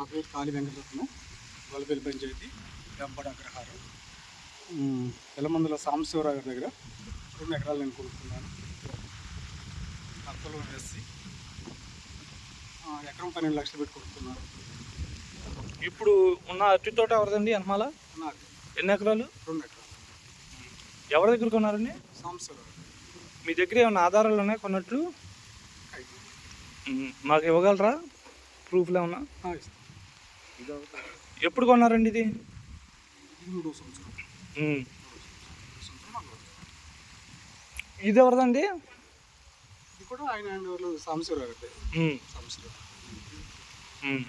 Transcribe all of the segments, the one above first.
నా పేరు కాళీ వెంకటరత్నం గొల్లపల్లి పంచాయతీ వెంపడ అగ్రహారం. ఎలమందుల సాంబశివరావు గారి దగ్గర రెండు ఎకరాలు నేను కొనుక్కున్నాను. అక్కలు వేసి ఎకరం పన్నెండు లక్షలు పెట్టి కొనుక్కున్నాను. ఇప్పుడు ఉన్న అరటి తోట ఎవరిదండి? అనమాల నాకు ఎన్ని ఎకరాలు? రెండు ఎకరాలు. ఎవరి దగ్గర కొన్నారండి? సాంబశివరావు మీ దగ్గర ఏమైనా ఆధారాలు ఉన్నాయి కొన్నట్లు. మాకు ఇవ్వగలరా? ప్రూఫ్లు ఏమన్నా? ఎప్పుడు కొన్నారండి ఇది? మూడో సంవత్సరం. ఇది ఎవరిదండి? ఇది కూడా ఆయన హ్యాండ్ ఓవర్లో సాంబశివరావు గారి మ్మ్. సాంబశివరావు. మ్మ్.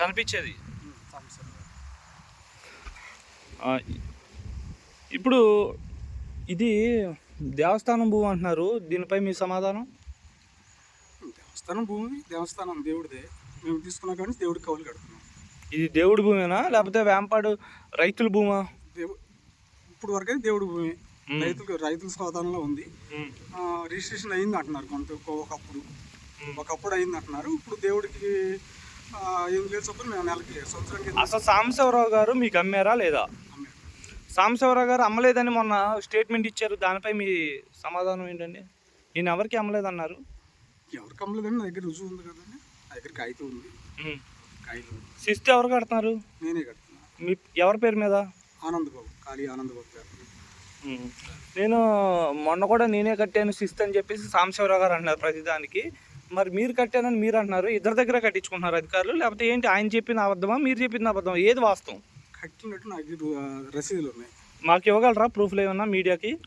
కనిపించేది. ఇప్పుడు ఇది దేవస్థానం భూమి అంటున్నారు. దీనిపై మీ సమాధానం? దేవస్థానం భూమి దేవస్థానం దేవుడిదే. మేము తీసుకున్నా కానీ దేవుడికి కౌలు కడుతున్నాం. ఇది దేవుడి భూమేనా? లేకపోతే వేంపాడు రైతుల భూమా? ఇప్పుడు వరకే దేవుడి భూమి. రైతులకు రైతుల స్వాధీనంలో ఉంది. రిజిస్ట్రేషన్ అయింది అంటున్నారు కొంత ఒకప్పుడు. ఒకప్పుడు అయింది అంటున్నారు. ఇప్పుడు దేవుడికి అసలు సాంబశివరావు గారు మీకు అమ్మారా లేదా. సాంబశివరావు గారు అమ్మలేదని మొన్న స్టేట్మెంట్ ఇచ్చారు. దానిపై మీ సమాధానం ఏంటండి? ఈయన ఎవరికి అమ్మలేదన్నారు? ఎవరికి అమ్మలేదండి? నా దగ్గర రుజువు ఉంది కదండి. నా దగ్గర. కాగితం ఉంది. శిస్తు ఎవరు కడుతున్నారు? నేనే కడుతున్నా. మీ ఎవరి పేరు మీద? ఆనంద్ బాబు ఖాళీ ఆనంద్ బాబు మ్మ్. నేను మొన్న కూడా నేనే కట్టాను శిస్తు అని చెప్పేసి సాంబశివరావు గారు అంటున్నారు ప్రతిదానికి. మరి మీరు కట్టానని మీరు అంటున్నారు. ఇద్దరి దగ్గర కట్టించుకుంటున్నారు అధికారులు. లేకపోతే ఏంటి ఆయన చెప్పిన అబద్ధమా? మీరు చెప్పిన అబద్ధమా? ఏది వాస్తవం? కట్టినట్టు నా దగ్గర రు- ఆ, రసీదులు ఉన్నాయి. మాకు ఇవ్వగలరా? ప్రూఫ్లు ఏమన్నా మీడియాకి?